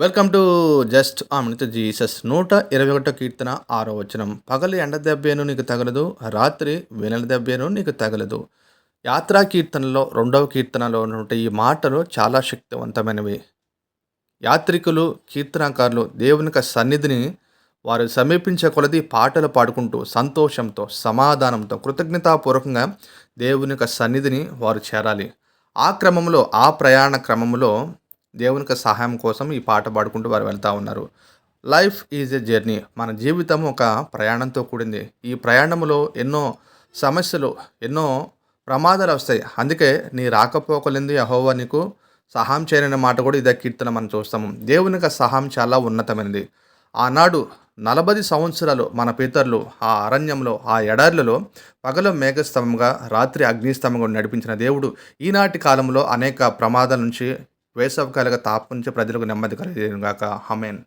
Welcome to just Amrita Jesus నూట ఇరవై ఒకటో కీర్తన ఆరో వచనం. పగలు ఎండ దెబ్బేను నీకు తగలదు రాత్రి వెనల దెబ్బేను నీకు తగలదు. యాత్రా కీర్తనలో రెండవ కీర్తనలో ఉన్నటువంటి ఈ మాటలు చాలా శక్తివంతమైనవి. యాత్రికులు కీర్తనకారులు దేవుని యొక్క సన్నిధిని వారు సమీపించే కొలది పాటలు పాడుకుంటూ సంతోషంతో సమాధానంతో కృతజ్ఞతాపూర్వకంగా దేవుని యొక్క సన్నిధిని వారు చేరాలి. ఆ క్రమంలో ఆ ప్రయాణ క్రమంలో దేవునికి సహాయం కోసం ఈ పాట పాడుకుంటూ వారు వెళ్తూ ఉన్నారు. లైఫ్ ఈజ్ ఎ జర్నీ మన జీవితం ఒక ప్రయాణంతో కూడింది. ఈ ప్రయాణంలో ఎన్నో సమస్యలు ఎన్నో ప్రమాదాలు వస్తాయి. అందుకే నీ రాకపోకలింది అహోవా నీకు సహాయం చేయననే మాట కూడా ఇదే కీర్తన మనం చూస్తాము. దేవునికి సహాయం చాలా ఉన్నతమైనది. ఆనాడు నలభై సంవత్సరాలు మన పితరులు ఆ అరణ్యంలో ఆ ఎడార్లలో పగల మేఘస్తంభంగా రాత్రి అగ్నిస్తంభంగా నడిపించిన దేవుడు ఈనాటి కాలంలో అనేక ప్రమాదాల నుంచి వేసవకాలిక తాపు నుంచి ప్రజలకు నెమ్మది కలిగేగాక హమేన్